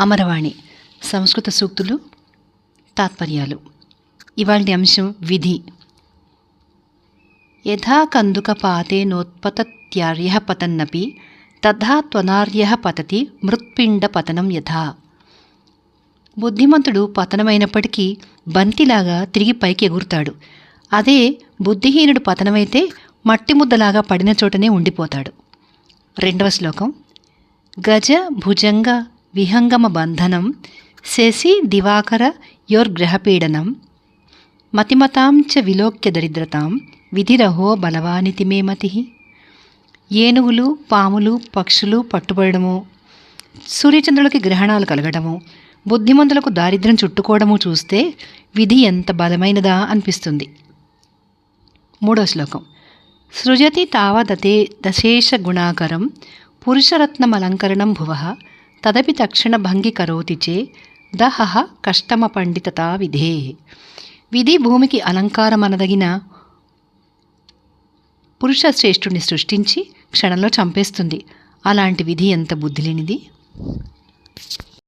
అమరవాణి. సంస్కృత సూక్తులు తాత్పర్యాలు. ఇవాళ అంశం విధి. యథా కందుక పాతే నోత్పతత్యార్య పతన్నపి తథా త్వనార్య పతతి మృత్పిండ పతనం యథా. బుద్ధిమంతుడు పతనమైనప్పటికీ బంతిలాగా తిరిగి పైకి ఎగురుతాడు. అదే బుద్ధిహీనుడు పతనమైతే మట్టి ముద్దలాగా పడిన చోటనే ఉండిపోతాడు. రెండవ శ్లోకం. గజ భుజంగ విహంగమ బంధనం శశి దివాకర యోర్గ్రహపీడనం మతిమతాం చ విలోక్య దరిద్రతాం విధిరహో బలవానితి మే మతి. ఏనుగులు పాములు పక్షులు పట్టుబడము సూర్యచంద్రులకి గ్రహణాలు కలగడము బుద్ధిమంతులకు దారిద్ర్యం చుట్టుకోవడము చూస్తే విధి ఎంత బలమైనదా అనిపిస్తుంది. మూడో శ్లోకం. సృజతి తావదతే దశేష గుణాకరం పురుషరత్నమలంకరణం భువ తదపి తక్షణ భంగి కరోతి చే దహ కష్టమ పండితతా విధే. విధి భూమికి అలంకారమనదగిన పురుష సృష్టించి క్షణంలో చంపేస్తుంది. అలాంటి విధి ఎంత బుద్ధి లేనిది